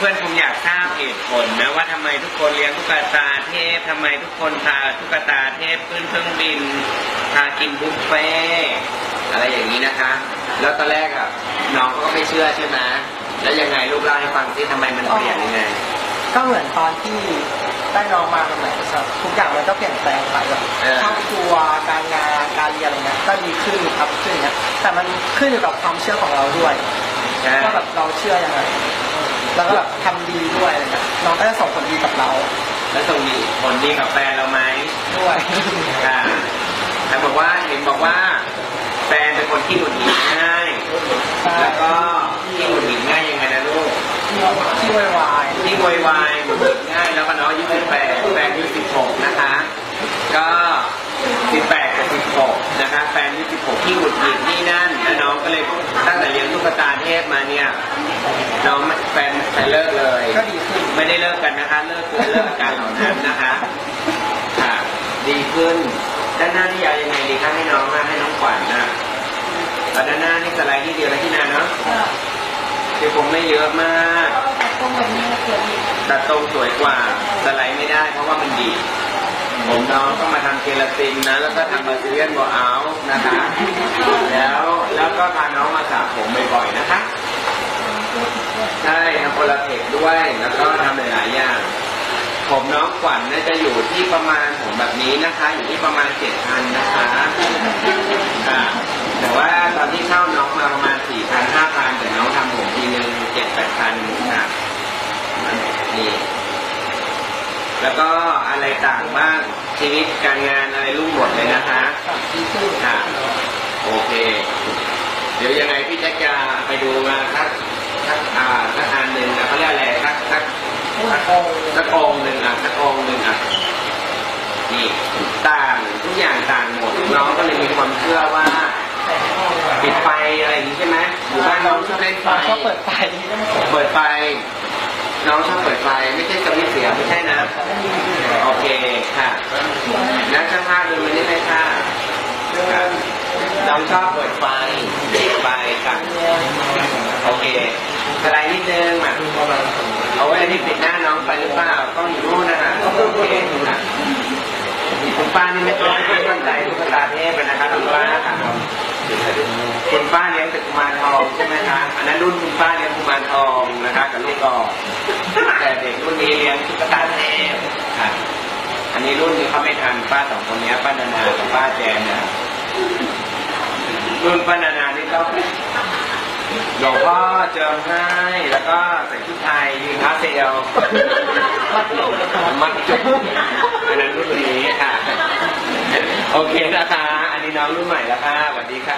พื่อนๆคงอยากทราบเหตุผลนะว่าทำไมทุกคนเลี้ยงตุ๊กตาเทพทำไมทุกคนพาตุ๊กตาเทพขึ้นเครื่องบินพากินบุฟเฟ่ต์อะไรอย่างนี้นะคะ แล้วตอนแรกอะน้องเขาก็ไม่เชื่อใช่ไหมแล้วยังไงลูกเล่าให้ฟังซิทำไมมันเปลี่ยนยังไง ก็เหมือนตอนที่ได้น้องมาใหม่ๆครับทุกอย่างมันก็เปลี่ยนแปลงไปแบบเออครอบครัวการงานการเรียนอะไรเงี้ยก็ดีขึ้นครับขึ้นเนี้ยแต่มันขึ้นอยู่กับความเชื่อของเราด้วยใช่ว่าแบบเราเชื่อยังไง แล้วก็แบบทำดีด้วยอะไรเงี้ยน้องก็จะส่งผลดีกับเราแล้วส่งดีผลดีกับแฟนเราไหมด้วยค่ะแต่บอกว่าเห็นบอกว่า แฟนเป็นคนที่หงุดหงิดง่ายแล้วก็ที่หงุดหงิดง่ายยังไงนะลูกที่วายวายที่โวยวายหงุดหงิดง่ายแล้วก็น้องอายุสิบแปดแฟนอายุสิบหกนะคะ ก็สิบแปดกับสิบหกนะคะแฟนอายุสิบหกที่หงุดหงิดนี่นั่นแล้วน้องก็เลยตั้งแต่เลี้ยงตุ๊กตาเทพมาเนี่ยน้อง แฟนแฟนเลิกเลยก็ดีขึ้นไม่ได้เลิกกันนะคะ เลิกคือเลิกอาการเหล่านั้นนะคะค่ะดีขึ้น ด้านหน้านี่ยาวยังไงดีคะให้น้องนะให้น้องขวัญนะเอาด้านหน้านี่สไลด์ที่เดียวแล้วที่นานเนาะเดี๋ยวผมไม่เยอะมากตรงแบบนี้เกิดมีตัดตรงสวยกว่าสไลด์ไม่ได้เพราะว่ามันดีดผมน้องต้องมาทำเคลาตินนะ แล้วก็ทำบาซิเลียนบอเอาท์นะคะ แล้วแล้วก็พาน้องมาสระผมบ่อยๆนะคะ ใช่ทำโพลาเทค ด้วย แล้วก็ทำหลายๆอย่าง ผมน้องขวัญน่าจะอยู่ที่ประมาณผมแบบนี้นะคะ อยู่ที่ประมาณเจ็ดพันนะคะค่ะแต่ว่าตอนที่เข้าน้องมาประมาณสี่พันห้าพันแต่น้องทำผมทีนึงเจ็ดแปดพันค่ะนี่แล้วก็อะไรต่างบ้างชีวิตการงานอะไรรุ่งหมดเลยนะคะ ครับดีขึ้น ค่ะ โอเค เดี๋ยวยังไงพี่แจ็คจะไปดูมาสักสักอ่าสักอันหนึ่งนะเขาเรียกอะไรสักสัก ทุกคน สักองค์หนึ่งอะสักองค์หนึ่งอะนี่ต่างทุกอย่างต่างหมด น้องก็เลยมีความเชื่อว่าปิดไฟอะไรอย่างนี้ใช่ไหมอยู่บ้านน้องชอบเล่นไฟก็เปิดไฟเปิดไฟ น้องชอบเปิดไฟไม่ใช่สวิตช์เสียไม่ใช่นะ โอเคค่ะแล้วช่างภาพดูมันได้ไหมค่ะครับน้องชอบเปิดไฟปิดไฟค่ะโอเคสไลด์นิดนึงอะเอาไว้อันนี้ปิดหน้าน้องไปหรือเปล่าต้องอยู่นู่นนะฮะโอเคนะคุณ ป้านี่ไม่ต้องไม่ต้องใจตุ๊กตาเทพเลยนะคะคุณป้าค่ะคุณป้าเลี้ยงแต่กุมารทองใช่ไหมคะอันนั้นรุ่นคุณป้าเลี้ยงกุมารทองนะคะกับลูกกอแต่เด็กรุ่นนี้เลี้ยงตุ๊กตาเทพค่ะอันนี้รุ่นนี้เขาไม่ทันป้าสองคนนี้ป้านานากับป้าแจนนะรุ่นป้านานานี่ก็หลวงพ่อเจิมให้แล้วก็ใส่ชุดไทยยืนพระเซลมัดจุกมัดจุกอันนั้นรุ่นนี้ โอเคนะคะ อันนี้น้องรุ่นใหม่แล้วค่ะสวัสดีค่ะ